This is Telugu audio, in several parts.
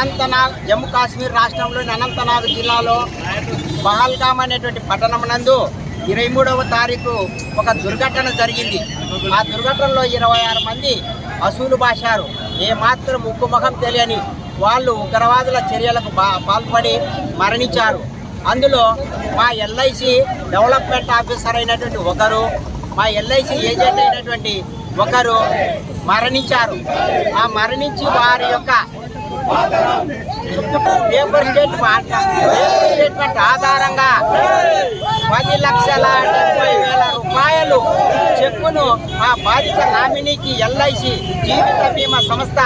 అనంతనాగ్ జమ్మూ కాశ్మీర్ రాష్ట్రంలోని అనంతనాగ్ జిల్లాలో పహల్గామ్ అనేటువంటి పట్టణం నందు ఇరవై మూడవ తారీఖు ఒక దుర్ఘటన జరిగింది. ఆ దుర్ఘటనలో ఇరవై ఆరు మంది అసూలు బాశారు. ఏమాత్రం ఉక్కు ముఖం తెలియని వాళ్ళు ఉగ్రవాదుల చర్యలకు పాల్పడి మరణించారు. అందులో మా ఎల్ఐసి డెవలప్మెంట్ ఆఫీసర్ అయినటువంటి ఒకరు మా ఎల్ఐసి ఏజెంట్ అయినటువంటి ఒకరు మరణించారు. ఆ మరణించి వారి యొక్క పేపర్ స్టేట్మెంట్ పేపర్ స్టేట్మెంట్ ఆధారంగా పది లక్షల డెబ్బై వేల రూపాయలు చెక్కును ఆ బాధిత నామినీకి ఎల్ఐసి జీవిత బీమా సంస్థ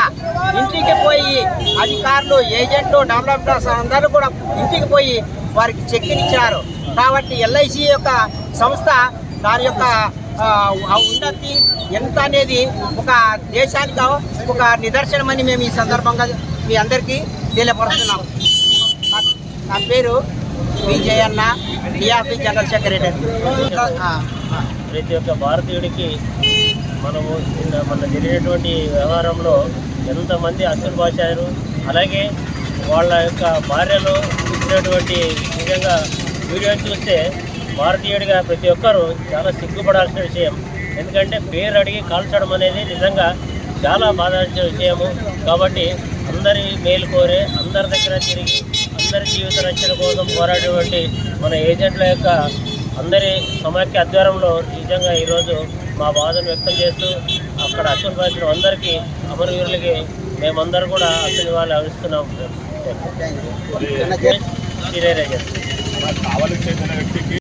ఇంటికి పోయి అధికారులు ఏజెంట్లు డెవలపర్స్ అందరూ కూడా ఇంటికి పోయి వారికి చెక్కినిచ్చారు కాబట్టి ఎల్ఐసి యొక్క సంస్థ దాని యొక్క ఉన్నతి ఎంత అనేది ఒక దేశానికి ఒక నిదర్శనమని మేము ఈ సందర్భంగా మీ అందరికీ తెలియపరుస్తున్నాను నా- పేరు పేరు విజయన్న డిఆర్పి జనరల్ సెక్రటరీ ప్రతి ఒక్క భారతీయుడికి మనము మన జరిగినటువంటి వ్యవహారంలో ఎంతమంది అసలు అలాగే వాళ్ళ యొక్క భార్యలు ఇచ్చినటువంటి నిజంగా వీడియో చూస్తే భారతీయుడిగా ప్రతి ఒక్కరూ చాలా సిగ్గుపడాల్సిన విషయం. ఎందుకంటే పేరు అడిగి కాల్చడం అనేది నిజంగా చాలా బాధాల్సిన విషయము. కాబట్టి అందరి మేలు కోరే అందరి దగ్గర తిరిగి అందరి జీవిత రక్షణ కోసం పోరాడేటువంటి మన ఏజెంట్ల యొక్క అందరి సమాఖ్య ఆధ్వర్యంలో నిజంగా ఈరోజు మా బాధను వ్యక్తం చేస్తూ అక్కడ అసలు భాషలు అందరికీ అమరవీరులకి మేమందరం కూడా అసలు వాళ్ళు కావాలని చెందిన వ్యక్తికి